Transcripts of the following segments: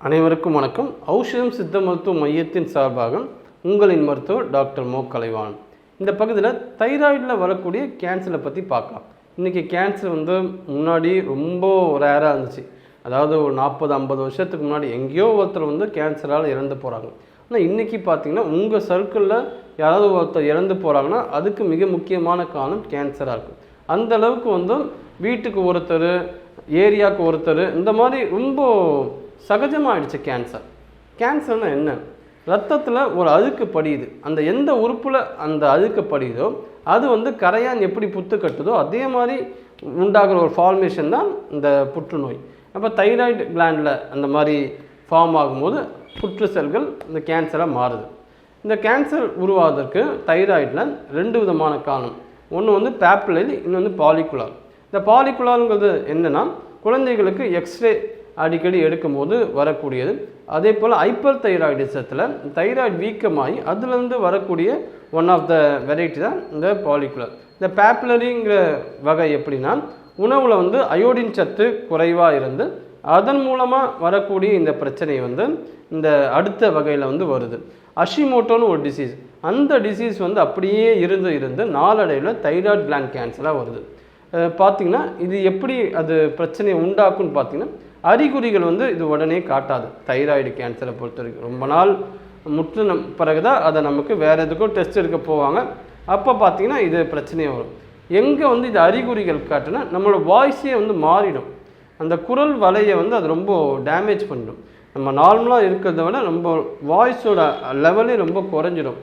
அனைவருக்கும் வணக்கம். ஔஷதம் சித்த மருத்துவ மையத்தின் சார்பாக உங்களின் மருத்துவர் டாக்டர் மோ. கலைவான் இந்த பகுதியில் தைராய்டில் வரக்கூடிய கேன்சரை பற்றி பார்க்கலாம். இன்றைக்கி கேன்சர் வந்து முன்னாடி ரொம்ப ரேராக இருந்துச்சு. அதாவது ஒரு நாற்பது ஐம்பது வருஷத்துக்கு முன்னாடி எங்கேயோ ஒருத்தர் வந்து கேன்சரால் இறந்து போகிறாங்க ஆனால் இன்றைக்கி பார்த்தீங்கன்னா உங்கள் சர்க்கிளில் யாராவது ஒருத்தர் இறந்து போகிறாங்கன்னா அதுக்கு மிக முக்கியமான காரணம் கேன்சராக இருக்கும் அந்த அளவுக்கு வந்து வீட்டுக்கு ஒருத்தர் ஏரியாவுக்கு ஒருத்தர் இந்த மாதிரி ரொம்ப சகஜமாகிடுச்சு கேன்சர் கேன்சர்னால் என்ன? ரத்தத்தில் ஒரு அழுக்கு படியுது. அந்த எந்த உறுப்பில் அந்த அழுக்கு படியுதோ அது வந்து கரையான் எப்படி புத்து கட்டுதோ அதே மாதிரி உண்டாகிற ஒரு ஃபார்மேஷன் தான் இந்த புற்றுநோய். அப்போ தைராய்டு கிளாண்டில் அந்த மாதிரி ஃபார்ம் ஆகும்போது புற்று செல்கள் இந்த கேன்சராக மாறுது. இந்த கேன்சர் உருவாவதற்கு தைராய்டில் ரெண்டு விதமான காரணம். ஒன்று வந்து பேப்பிலரி இன்னொன்று பாலிகுலார் இந்த பாலிகுலாருங்கிறது என்னென்னா குழந்தைகளுக்கு எக்ஸ்ரே அடிக்கடி எடுக்கும்போது வரக்கூடியது. அதே போல் ஹைப்பர் தைராய்டிசத்தில் தைராய்டு வீக்கமாகி அதுலேருந்து வரக்கூடிய ஒன் ஆஃப் த வெரைட்டி தான் இந்த பாலிகுலர் இந்த பேப்புலரிங்கிற வகை எப்படின்னா உணவில் வந்து அயோடின் சத்து குறைவாக இருந்து அதன் மூலமாக வரக்கூடிய இந்த பிரச்சனை வந்து இந்த அடுத்த வகையில் வந்து வருது. அஷிமோட்டோன்னு ஒரு டிசீஸ் அந்த டிசீஸ் வந்து அப்படியே இருந்து இருந்து நாளடைவில் தைராய்டு கிளாண்ட் கேன்சராக வருது. பார்த்திங்கன்னா இது எப்படி அது பிரச்சனையை உண்டாக்கும்னு பார்த்தீங்கன்னா அறிகுறிகள் வந்து இது உடனே காட்டாது. தைராய்டு கேன்சரை பொறுத்த வரைக்கும் ரொம்ப நாள் முற்றின பிறகு தான் அதை நமக்கு வேறு எதுக்கும் டெஸ்ட் எடுக்க போவாங்க. அப்போ பார்த்தீங்கன்னா இது பிரச்சனையே வரும். எங்கே வந்து இது அறிகுறிகள் காட்டுனா நம்மளோட வாய்ஸே வந்து மாறிடும். அந்த குரல் வலையை வந்து அது ரொம்ப டேமேஜ் பண்ணிடும். நம்ம நார்மலாக இருக்கிறத விட ரொம்ப வாய்ஸோட லெவலே ரொம்ப குறைஞ்சிடும்.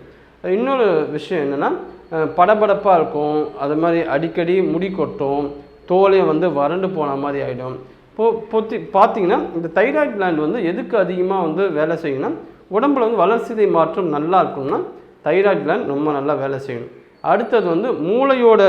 இன்னொரு விஷயம் என்னென்னா படபடப்பாக இருக்கும். அது மாதிரி அடிக்கடி முடி கொட்டும். தோலே வந்து வறண்டு போன மாதிரி ஆகிடும் இப்போ பொத்தி பார்த்தீங்கன்னா இந்த தைராய்டு கிளாண்ட் வந்து எதுக்கு அதிகமாக வந்து வேலை செய்யணும்னா உடம்புல வந்து வளர்ச்சிதை மாற்றம் நல்லா இருக்கும்னா தைராய்டு கிளாண்ட் ரொம்ப நல்லா வேலை செய்யணும். அடுத்தது வந்து மூளையோட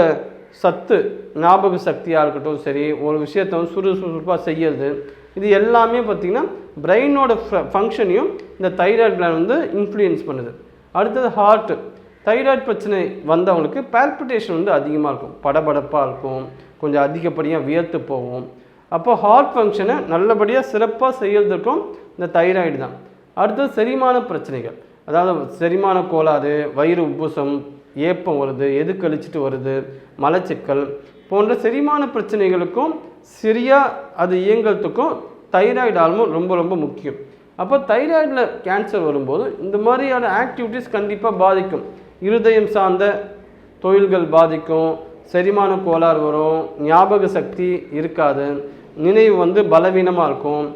சத்து ஞாபக சக்தியாக இருக்கட்டும் சரி ஒரு விஷயத்தை வந்து சுறுசுறுப்பாக செய்யறது இது எல்லாமே பார்த்திங்கன்னா பிரெயினோட ஃபங்க்ஷனையும் இந்த தைராய்டு கிளாண்ட் வந்து இன்ஃப்ளூயன்ஸ் பண்ணுது. அடுத்தது ஹார்ட்டு தைராய்டு பிரச்சனை வந்தவங்களுக்கு பால்பிட்டேஷன் வந்து அதிகமாக இருக்கும். படபடப்பாக இருக்கும். கொஞ்சம் அதிகப்படியாக வியர்த்து போகும். அப்போ ஹார்ட் ஃபங்க்ஷனை நல்லபடியாக சிறப்பாக செய்யறதுக்கும் இந்த தைராய்டு தான். அடுத்தது செரிமான பிரச்சனைகள். அதாவது செரிமான கோளாறு வயிறு உப்புசம் ஏப்பம் வருது எது கழிச்சிட்டு வருது மலச்சிக்கல் போன்ற செரிமான பிரச்சனைகளுக்கும் சரியாக அது இயங்கிறதுக்கும் தைராய்டு ஆல்மோ ரொம்ப ரொம்ப முக்கியம். அப்போ தைராய்டில் கேன்சர் வரும்போது இந்த மாதிரியான ஆக்டிவிட்டீஸ் கண்டிப்பாக பாதிக்கும். இருதயம் சார்ந்த தொழில்கள் பாதிக்கும் செரிமான கோளாறு வரும் ஞாபக சக்தி இருக்காது நினைவு வந்து பலவீனமாக இருக்கும்.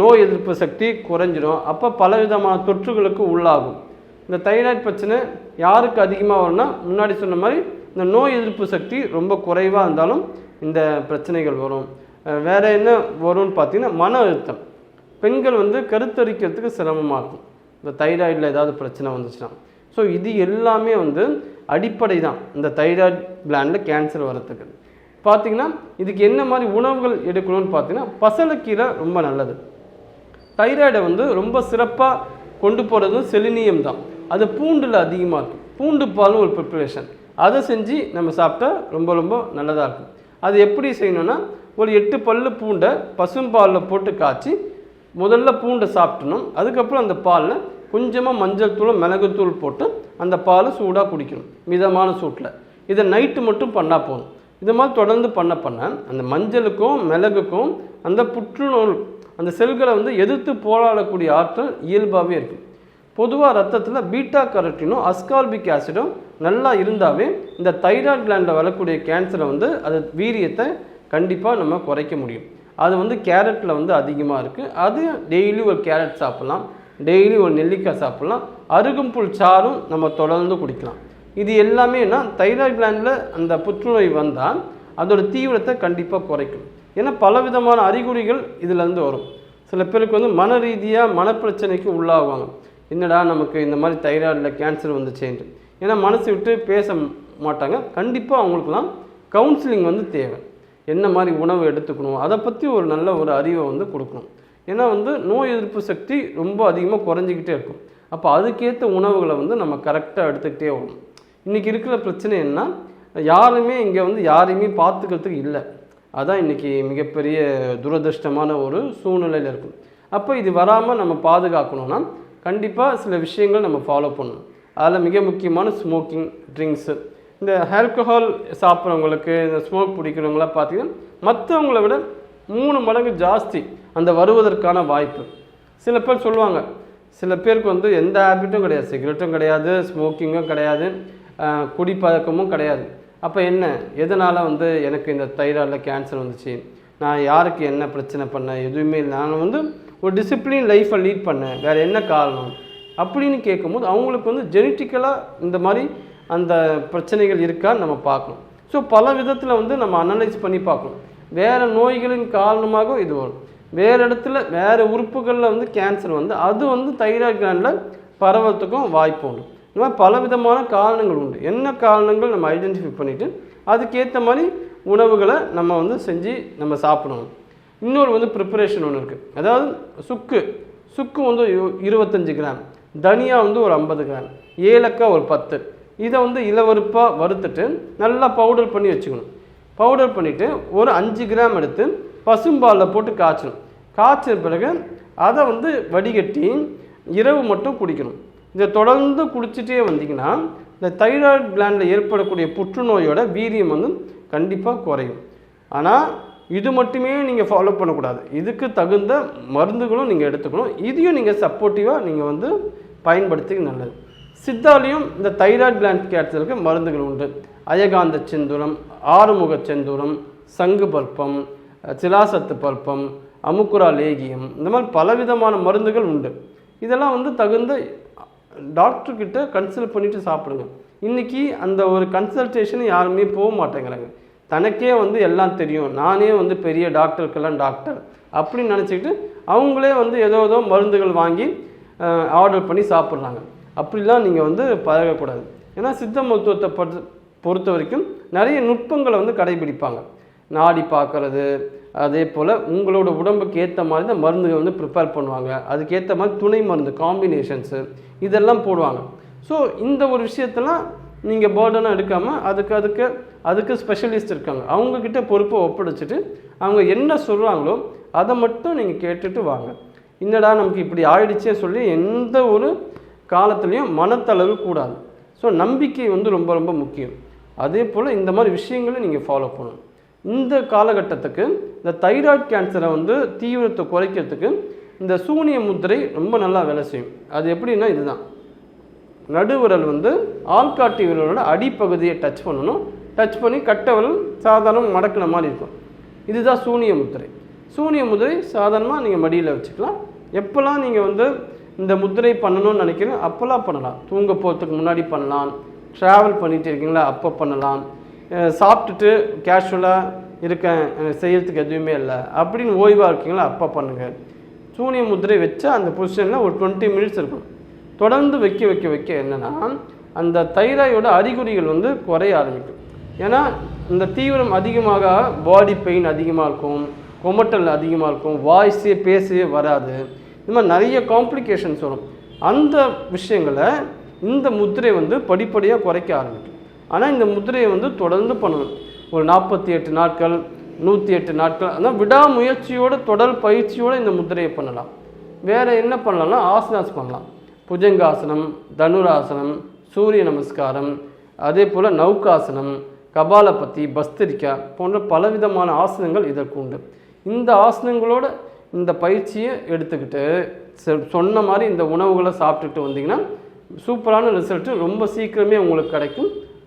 நோய் எதிர்ப்பு சக்தி குறைஞ்சிடும். அப்போ பலவிதமான தொற்றுகளுக்கு உள்ளாகும். இந்த தைராய்டு பிரச்சனை யாருக்கு அதிகமாக வரும்னா முன்னாடி சொன்ன மாதிரி இந்த நோய் எதிர்ப்பு சக்தி ரொம்ப குறைவாக இருந்தாலும் இந்த பிரச்சனைகள் வரும். வேறு என்ன வரும்னு பார்த்தீங்கன்னா மன அழுத்தம். பெண்கள் வந்து கருத்தரிக்கிறதுக்கு சிரமமாக இருக்கும். இந்த தைராய்டில் ஏதாவது பிரச்சனை வந்துச்சுன்னா. ஸோ இது எல்லாமே வந்து அடிப்படை தான் இந்த தைராய்டு கிளாண்டில் கேன்சர் வரத்துக்கு பார்த்திங்கன்னா இதுக்கு என்ன மாதிரி உணவுகள் எடுக்கணும்னு பார்த்தீங்கன்னா பசலக்கீரை ரொம்ப நல்லது. தைராய்டை வந்து ரொம்ப சிறப்பாக கொண்டு போகிறதும் செலினியம் தான். அது பூண்டில் அதிகமாக இருக்கும். பூண்டு பாலும் ஒரு ப்ரிப்பரேஷன் அதை செஞ்சு நம்ம சாப்பிட்டா ரொம்ப ரொம்ப நல்லதாக இருக்கும். அது எப்படி செய்யணும்னா ஒரு எட்டு பல்லு பூண்டை பசும்பாலில் போட்டு காய்ச்சி முதல்ல பூண்டை சாப்பிட்டணும் அதுக்கப்புறம் அந்த பாலில் கொஞ்சமாக மஞ்சள் தூள் மிளகுத்தூள் போட்டு அந்த பாலை சூடாக குடிக்கணும். மிதமான சூட்டில். இதை நைட்டு மட்டும் பண்ணால் போதும். இது மாதிரி தொடர்ந்து பண்ண பண்ண அந்த மஞ்சளுக்கும் மிளகுக்கும் அந்த புற்றுநோய் அந்த செல்களை வந்து எதிர்த்து போராடக்கூடிய ஆற்றல் இயல்பாகவே இருக்குது பொதுவாக ரத்தத்தில் பீட்டா கரட்டினும் அஸ்கார்பிக் ஆசிடும் நல்லா இருந்தாவே இந்த தைராய்டு கிளாண்டில் வரக்கூடிய கேன்சரை வந்து அது வீரியத்தை கண்டிப்பாக நம்ம குறைக்க முடியும். அது வந்து கேரட்டில் வந்து அதிகமாக இருக்குது அது டெய்லி ஒரு கேரட் சாப்பிட்லாம். டெய்லி ஒரு நெல்லிக்காய் சாப்பிட்லாம். அருகம்புல் சாறும் நம்ம தொடர்ந்து குடிக்கலாம். இது எல்லாமே என்ன தைராய்டு கிளாண்டில் அந்த புற்றுநோய் வந்தால் அதோட தீவிரத்தை கண்டிப்பாக குறைக்கும். ஏன்னா பலவிதமான அறிகுறிகள் இதிலேருந்து வரும். சில பேருக்கு வந்து மன ரீதியாக மனப்பிரச்சனைக்கு உள்ளாகுவாங்க என்னடா நமக்கு இந்த மாதிரி தைராய்டில் கேன்சர் வந்துச்சேன்ட்டு. ஏன்னா மனசு விட்டு பேச மாட்டாங்க. கண்டிப்பாக அவங்களுக்குலாம் கவுன்சிலிங் வந்து தேவை. என்ன மாதிரி உணவு எடுத்துக்கணும்? அதை பற்றி ஒரு நல்ல ஒரு அறிவை வந்து கொடுக்கணும். ஏன்னா வந்து நோய் எதிர்ப்பு சக்தி ரொம்ப அதிகமாக குறைஞ்சிக்கிட்டே இருக்கும். அப்போ அதுக்கேற்ற உணவுகளை வந்து நம்ம கரெக்டாக எடுத்துக்கிட்டே வரணும். இன்றைக்கி இருக்கிற பிரச்சனை என்ன யாருமே இங்கே வந்து யாரையுமே பார்த்துக்கிறதுக்கு இல்லை. அதான் இன்றைக்கி மிகப்பெரிய துரதிர்ஷ்டமான ஒரு சூழ்நிலையில் இருக்கும். அப்போ இது வராமல் நம்ம பாதுகாக்கணும்னா கண்டிப்பாக சில விஷயங்கள் நம்ம ஃபாலோ பண்ணணும். அதில் மிக முக்கியமான ஸ்மோக்கிங் ட்ரிங்க்ஸு இந்த ஆல்கஹால் சாப்பிட்றவங்களுக்கு இந்த ஸ்மோக் பிடிக்கிறவங்களாம் பார்த்திங்கன்னா மற்றவங்கள விட மூணு மடங்கு ஜாஸ்தி அந்த வருவதற்கான வாய்ப்பு. சில பேர் சொல்லுவாங்க சில பேருக்கு வந்து எந்த ஹேபிட்டும் கிடையாது. சிகரெட்டும் கிடையாது ஸ்மோக்கிங்கும் கிடையாது. குடிப்பழக்கமும் கிடையாது. அப்போ என்ன? எதனால் வந்து எனக்கு இந்த தைராய்டில் கேன்சர் வந்துச்சு? நான் யாருக்கு என்ன பிரச்சனை பண்ணேன்? எதுவுமே இல்லை. நான் வந்து ஒரு டிசிப்ளின் லைஃப்பை லீட் பண்ணேன். வேறு என்ன காரணம்? அப்படின்னு கேட்கும்போது அவங்களுக்கு வந்து ஜெனட்டிக்கலாக இந்த மாதிரி அந்த பிரச்சனைகள் இருக்கான்னு நம்ம பார்க்கணும். ஸோ பல விதத்தில் வந்து நம்ம அனலைஸ் பண்ணி பார்க்கணும். வேறு நோய்களின் காரணமாக இது வரும். வேறு இடத்துல வேறு உறுப்புகளில் வந்து கேன்சர் வந்து அது வந்து தைராய்டு கிளாண்டில் பரவத்துக்கும் வாய்ப்பு உண்டு. இந்த மாதிரி பலவிதமான காரணங்கள் உண்டு. என்ன காரணங்கள் நம்ம ஐடென்டிஃபை பண்ணிவிட்டு அதுக்கேற்ற மாதிரி உணவுகளை நம்ம வந்து செஞ்சு நம்ம சாப்பிடணும். இன்னொரு வந்து ப்ரிப்பரேஷன் ஒன்று இருக்குது அதாவது சுக்கு. சுக்கு வந்து இருபத்தஞ்சி கிராம். தனியா வந்து ஒரு ஐம்பது கிராம். ஏலக்காய் ஒரு பத்து. இதை வந்து இளவருப்பாக வறுத்துட்டு நல்லா பவுடர் பண்ணி வச்சுக்கணும். பவுடர் பண்ணிவிட்டு ஒரு அஞ்சு கிராம் எடுத்து பசும்பாலில் போட்டு காய்ச்சணும். காய்ச்சின பிறகு அதை வந்து வடிகட்டி இரவு மட்டும் குடிக்கணும். இதை தொடர்ந்து குடிச்சிட்டே வந்தீங்கன்னா இந்த தைராய்டு கிளாண்டில் ஏற்படக்கூடிய புற்றுநோயோட வீரியம் வந்து கண்டிப்பாக குறையும். ஆனால் இது மட்டுமே நீங்கள் ஃபாலோ பண்ணக்கூடாது. இதுக்கு தகுந்த மருந்துகளும் நீங்கள் எடுத்துக்கணும். இதையும் நீங்கள் சப்போர்ட்டிவாக நீங்கள் வந்து பயன்படுத்தி நல்லது. சித்தாலையும் இந்த தைராய்டு கிளாண்ட் கேட்டதற்கு மருந்துகள் உண்டு. அயகாந்த செந்தூரம் ஆறுமுக செந்தூரம் சங்கு பல்பம் சிலாசத்து பற்பம் அமுக்குரா லேகியம் இந்த மாதிரி பலவிதமான மருந்துகள் உண்டு. இதெல்லாம் வந்து தகுந்த டாக்டர்கிட்ட கன்சல்ட் பண்ணிவிட்டு சாப்பிடுங்க. இன்றைக்கி அந்த ஒரு கன்சல்டேஷன் யாருமே போக மாட்டேங்கிறாங்க. தனக்கே வந்து எல்லாம் தெரியும். நானே வந்து பெரிய டாக்டருக்கெல்லாம் டாக்டர் அப்படின்னு நினச்சிக்கிட்டு அவங்களே வந்து ஏதோ ஏதோ மருந்துகள் வாங்கி ஆர்டர் பண்ணி சாப்பிட்றாங்க. அப்படிலாம் நீங்கள் வந்து பழகக்கூடாது. ஏன்னா சித்த மருத்துவத்தை பொறுத்த பொறுத்த வரைக்கும் நிறைய நுட்பங்களை வந்து கடைபிடிப்பாங்க. நாடி பார்க்குறது அதே போல் உங்களோட உடம்புக்கு ஏற்ற மாதிரி தான் மருந்துகள் வந்து ப்ரிப்பேர் பண்ணுவாங்க. அதுக்கேற்ற மாதிரி துணை மருந்து காம்பினேஷன்ஸு இதெல்லாம் போடுவாங்க. ஸோ இந்த ஒரு விஷயத்தெல்லாம் நீங்கள் பேர்டனாக எடுக்காமல் அதுக்கு அதுக்கு அதுக்கு ஸ்பெஷலிஸ்ட் இருக்காங்க. அவங்கக்கிட்ட பொறுப்பை ஒப்படைச்சிட்டு அவங்க என்ன சொல்கிறாங்களோ அதை மட்டும் நீங்கள் கேட்டுட்டு வாங்க. என்னடா நமக்கு இப்படி ஆயிடுச்சே சொல்லி எந்த ஒரு காலத்துலேயும் மனத்தளவு கூடாது. ஸோ நம்பிக்கை வந்து ரொம்ப ரொம்ப முக்கியம். அதே போல் இந்த மாதிரி விஷயங்களை நீங்கள் ஃபாலோ பண்ணணும். இந்த காலகட்டத்துக்கு இந்த தைராய்டு கேன்சரை வந்து தீவிரத்தை குறைக்கிறதுக்கு இந்த சூனிய முத்திரை ரொம்ப நல்லா வேலை செய்யும். அது எப்படின்னா இதுதான். நடுவிரல் வந்து ஆள்காட்டி விரலோட அடிப்பகுதியை டச் பண்ணணும். டச் பண்ணி கட்டை சாதாரணம் சாதாரண மடக்கின மாதிரி இருக்கும். இதுதான் சூனிய முத்திரை. சூனிய முதிரை சாதாரணமாக நீங்கள் மடியில் வச்சுக்கலாம். எப்போல்லாம் நீங்கள் வந்து இந்த முத்திரை பண்ணணும்னு நினைக்கிறீங்க அப்போல்லாம் பண்ணலாம். தூங்க போகிறதுக்கு முன்னாடி பண்ணலாம். ட்ராவல் பண்ணிகிட்டு இருக்கீங்களா அப்போ பண்ணலாம். சாப்பிட்டுட்டு கேஷுவலாக இருக்கேன். செய்கிறதுக்கு செய்யறதுக்கு எதுவுமே இல்லை. அப்படின்னு ஓய்வாக இருக்கீங்களா? அப்போ பண்ணுங்கள் சூனிய முத்திரை வச்சு அந்த பொசிஷனில் ஒரு டுவெண்ட்டி மினிட்ஸ் இருக்கும். தொடர்ந்து வைக்க வைக்க வைக்க என்னென்னா அந்த தைராயோட அறிகுறிகள் வந்து குறைய ஆரம்பிக்கும். ஏன்னா இந்த தீவிரம் அதிகமாக பாடி பெயின் அதிகமாக இருக்கும் கொமட்டல் அதிகமாக இருக்கும் வாய்ஸே பேசவே வராது. இந்த மாதிரி நிறைய காம்ப்ளிகேஷன்ஸ் வரும். அந்த விஷயங்களை இந்த முத்திரை வந்து படிப்படியாக குறைக்க ஆரம்பிக்கும். ஆனால் இந்த முத்திரையை வந்து தொடர்ந்து பண்ணணும். ஒரு நாற்பத்தி எட்டு நாட்கள் நூற்றி எட்டு நாட்கள் அதான் விடாமுயற்சியோட தொடர் பயிற்சியோடு இந்த முத்திரையை பண்ணலாம். வேறு என்ன பண்ணலாம்னா ஆசனாஸ் பண்ணலாம். புஜங்காசனம் தனுராசனம் சூரிய நமஸ்காரம் அதே போல் நௌகாசனம் கபாலபத்தி பஸ்திரிக்கா போன்ற பலவிதமான ஆசனங்கள் இதற்கு உண்டு. இந்த ஆசனங்களோட இந்த பயிற்சியை எடுத்துக்கிட்டு சொன்ன மாதிரி இந்த உணவுகளை சாப்பிட்டுட்டு வந்தீங்கன்னா சூப்பரான ரிசல்ட்டு ரொம்ப சீக்கிரமே உங்களுக்கு கிடைக்கும்.